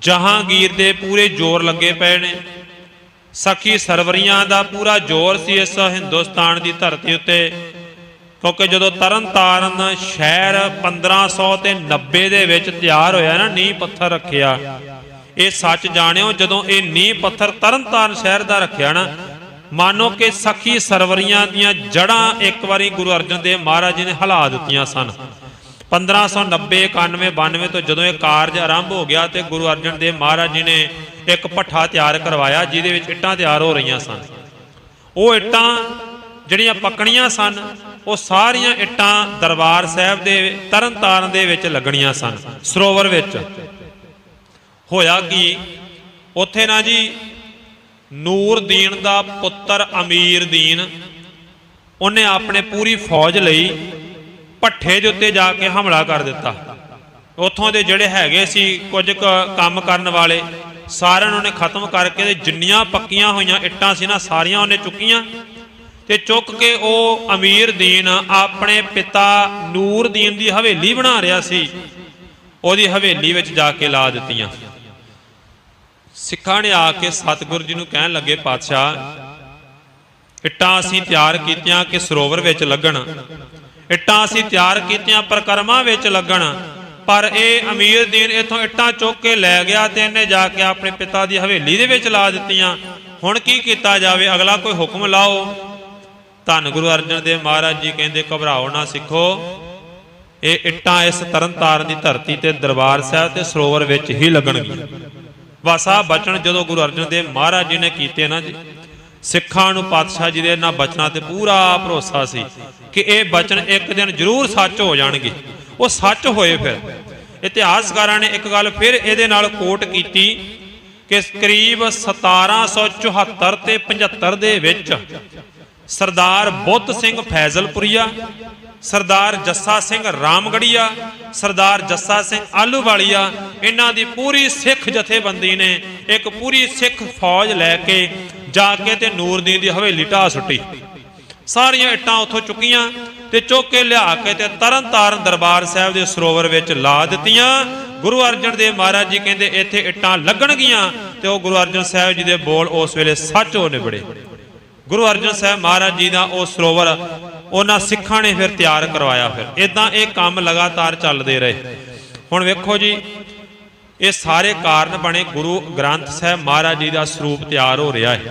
ਜਹਾਂਗੀਰ ਦੇ ਪੂਰੇ ਜ਼ੋਰ ਲੱਗੇ ਪਏ ਨੇ। ਸਖੀ ਸਰਵਰੀਆਂ ਦਾ ਪੂਰਾ ਜ਼ੋਰ ਸੀ ਇਸ ਹਿੰਦੁਸਤਾਨ ਦੀ ਧਰਤੀ ਉੱਤੇ। ਕਿਉਂਕਿ ਜਦੋਂ ਤਰਨਤਾਰਨ ਸ਼ਹਿਰ 1500 ਤੇ 90 ਦੇ ਵਿੱਚ ਤਿਆਰ ਹੋਇਆ ਨਾ, ਨੀਂਹ ਪੱਥਰ ਰੱਖਿਆ। ਇਹ ਸੱਚ ਜਾਣਿਓ, ਜਦੋਂ ਇਹ ਨੀਂਹ ਪੱਥਰ ਤਰਨਤਾਰਨ ਸ਼ਹਿਰ ਦਾ ਰੱਖਿਆ ਨਾ, ਮਾਨੋ ਕਿ ਸਖੀ ਸਰਵਰੀਆਂ ਦੀਆਂ ਜੜਾਂ ਇੱਕ ਵਾਰੀ ਗੁਰੂ ਅਰਜਨ ਦੇਵ ਮਹਾਰਾਜ ਜੀ ਨੇ ਹਿਲਾ ਦਿੱਤੀਆਂ ਸਨ। 1590 91 92 ਤੋਂ ਜਦੋਂ ਇਹ ਕਾਰਜ ਆਰੰਭ ਹੋ ਗਿਆ ਤੇ ਗੁਰੂ ਅਰਜਨ ਦੇਵ ਮਹਾਰਾਜ ਜੀ ਨੇ ਇੱਕ ਭੱਠਾ ਤਿਆਰ ਕਰਵਾਇਆ, ਜਿਹਦੇ ਵਿੱਚ ਇੱਟਾਂ ਤਿਆਰ ਹੋ ਰਹੀਆਂ ਸਨ। ਉਹ ਇੱਟਾਂ ਜਿਹੜੀਆਂ ਪੱਕਣੀਆਂ ਸਨ, ਉਹ ਸਾਰੀਆਂ ਇੱਟਾਂ ਦਰਬਾਰ ਸਾਹਿਬ ਦੇ ਤਰਨਤਾਰਨ ਦੇ ਵਿੱਚ ਲੱਗਣੀਆਂ ਸਨ, ਸਰੋਵਰ ਵਿੱਚ। ਹੋਇਆ ਕਿ? ਉੱਥੇ ਨਾ ਜੀ ਨੂਰਦੀਨ ਦਾ ਪੁੱਤਰ ਅਮੀਰਦੀਨ ਉਹਨੇ ਆਪਣੇ ਪੂਰੀ ਫੌਜ ਲਈ ਭੱਠੇ ਦੇ ਉੱਤੇ ਜਾ ਕੇ ਹਮਲਾ ਕਰ ਦਿੱਤਾ। ਉੱਥੋਂ ਦੇ ਜਿਹੜੇ ਹੈਗੇ ਸੀ ਕੁਝ ਕੁ ਕੰਮ ਕਰਨ ਵਾਲੇ, ਸਾਰਿਆਂ ਨੂੰ ਉਹਨੇ ਖਤਮ ਕਰਕੇ ਤੇ ਜਿੰਨੀਆਂ ਪੱਕੀਆਂ ਹੋਈਆਂ ਇੱਟਾਂ ਸੀ ਨਾ, ਸਾਰੀਆਂ ਉਹਨੇ ਚੁੱਕੀਆਂ ਤੇ ਚੁੱਕ ਕੇ ਉਹ ਅਮੀਰ ਦੀਨ ਆਪਣੇ ਪਿਤਾ ਨੂਰਦੀਨ ਦੀ ਹਵੇਲੀ ਬਣਾ ਰਿਹਾ ਸੀ। ਉਹਦੀ ਹਵੇਲੀ ਵਿੱਚ ਜਾ ਕੇ ਲਾ ਦਿੱਤੀਆਂ। ਸਿੱਖਾਂ ਨੇ ਆ ਕੇ ਸਤਿਗੁਰ ਜੀ ਨੂੰ ਕਹਿਣ ਲੱਗੇ, ਪਾਤਸ਼ਾਹ, ਇੱਟਾਂ ਅਸੀਂ ਤਿਆਰ ਕੀਤੀਆਂ ਕਿ ਸਰੋਵਰ ਵਿੱਚ ਲੱਗਣ। ਇੱਟਾਂ ਅਸੀਂ ਤਿਆਰ ਕੀਤੀਆਂ, ਪ੍ਰਕਰਮਾਂ ਵਿੱਚ ਲੱਗਣ। ਪਰ ਇਹ ਅਮੀਰ ਦੀਨ ਇਥੋਂ ਇੱਟਾਂ ਚੁੱਕ ਕੇ ਲੈ ਗਿਆ ਤੇ ਇਹਨੇ ਜਾ ਕੇ ਆਪਣੇ ਪਿਤਾ ਦੀ ਹਵੇਲੀ ਦੇ ਵਿੱਚ ਲਾ ਦਿੱਤੀਆਂ। ਹੁਣ ਕੀ ਕੀਤਾ ਜਾਵੇ? ਅਗਲਾ ਕੋਈ ਹੁਕਮ ਲਾਓ। ਧੰਨ ਗੁਰੂ ਅਰਜਨ ਦੇਵ ਮਹਾਰਾਜ ਜੀ ਕਹਿੰਦੇ, ਘਬਰਾਓ ਨਾ ਸਿੱਖੋ। ਇਹ ਇੱਟਾਂ ਇਸ ਤਰਨਤਾਰਨ ਦੀ ਧਰਤੀ ਤੇ ਦਰਬਾਰ ਸਾਹਿਬ ਤੇ ਸਰੋਵਰ ਵਿੱਚ ਹੀ ਲੱਗਣਗੀਆਂ। ਵਾਸਾ ਬਚਨ ਜਦੋਂ ਗੁਰੂ ਅਰਜਨ ਦੇਵ ਮਹਾਰਾਜ ਜੀ ਨੇ ਕੀਤੇ ਨਾ ਜੀ ਸਿੱਖਾਂ ਨੂੰ ਪਾਤਸ਼ਾਹ ਜੀ ਦੇ ਇਹਨਾਂ ਬਚਨਾਂ ਤੇ ਪੂਰਾ ਭਰੋਸਾ ਸੀ ਕਿ ਇਹ ਬਚਨ ਇੱਕ ਦਿਨ ਜ਼ਰੂਰ ਸੱਚ ਹੋ ਜਾਣਗੇ। ਉਹ ਸੱਚ ਹੋਏ ਫਿਰ। ਇਤਿਹਾਸਕਾਰਾਂ ਨੇ ਇੱਕ ਗੱਲ ਫਿਰ ਇਹਦੇ ਨਾਲ ਕੋਟ ਕੀਤੀ ਕਿ ਕਰੀਬ 1774 ਤੇ 75 ਦੇ ਵਿੱਚ ਸਰਦਾਰ ਬੁੱਧ ਸਿੰਘ ਫੈਜ਼ਲਪੁਰੀਆ, ਸਰਦਾਰ ਜੱਸਾ ਸਿੰਘ ਰਾਮਗੜੀਆ, ਸਰਦਾਰ ਜੱਸਾ ਸਿੰਘ ਆਲੂਵਾਲੀਆ ਇਹਨਾਂ ਦੀ ਪੂਰੀ ਸਿੱਖ ਜਥੇਬੰਦੀ ਨੇ ਇੱਕ ਪੂਰੀ ਸਿੱਖ ਫੌਜ ਲੈ ਕੇ ਜਾ ਕੇ ਤੇ ਨੂਰਦੀਨ ਦੀ ਹਵੇਲੀ ਢਾਹ ਸੁੱਟੀ। ਸਾਰੀਆਂ ਇੱਟਾਂ ਉੱਥੋਂ ਚੁੱਕੀਆਂ ਤੇ ਚੁੱਕ ਕੇ ਲਿਆ ਕੇ ਤੇ ਤਰਨਤਾਰਨ ਦਰਬਾਰ ਸਾਹਿਬ ਦੇ ਸਰੋਵਰ ਵਿੱਚ ਲਾ ਦਿੱਤੀਆਂ। ਗੁਰੂ ਅਰਜਨ ਦੇਵ ਮਹਾਰਾਜ ਜੀ ਕਹਿੰਦੇ, ਇੱਥੇ ਇੱਟਾਂ ਲੱਗਣਗੀਆਂ। ਤੇ ਉਹ ਗੁਰੂ ਅਰਜਨ ਸਾਹਿਬ ਜੀ ਦੇ ਬੋਲ ਉਸ ਵੇਲੇ ਸੱਚ ਹੋ ਨਿਬੜੇ। ਗੁਰੂ ਅਰਜਨ ਸਾਹਿਬ ਮਹਾਰਾਜ ਜੀ ਦਾ ਉਹ ਸਰੋਵਰ, ਉਹਨਾਂ ਸਿੱਖਾਂ ਨੇ ਫਿਰ ਤਿਆਰ ਕਰਵਾਇਆ ਫਿਰ। ਇਦਾਂ ਇਹ ਕੰਮ ਲਗਾਤਾਰ ਚੱਲਦੇ ਰਹੇ। ਹੁਣ ਵੇਖੋ ਜੀ, ਇਹ ਸਾਰੇ ਕਾਰਨ ਬਣੇ ਗੁਰੂ ਗ੍ਰੰਥ ਸਾਹਿਬ ਮਹਾਰਾਜ ਜੀ ਦਾ ਸਰੂਪ ਤਿਆਰ ਹੋ ਰਿਹਾ ਹੈ।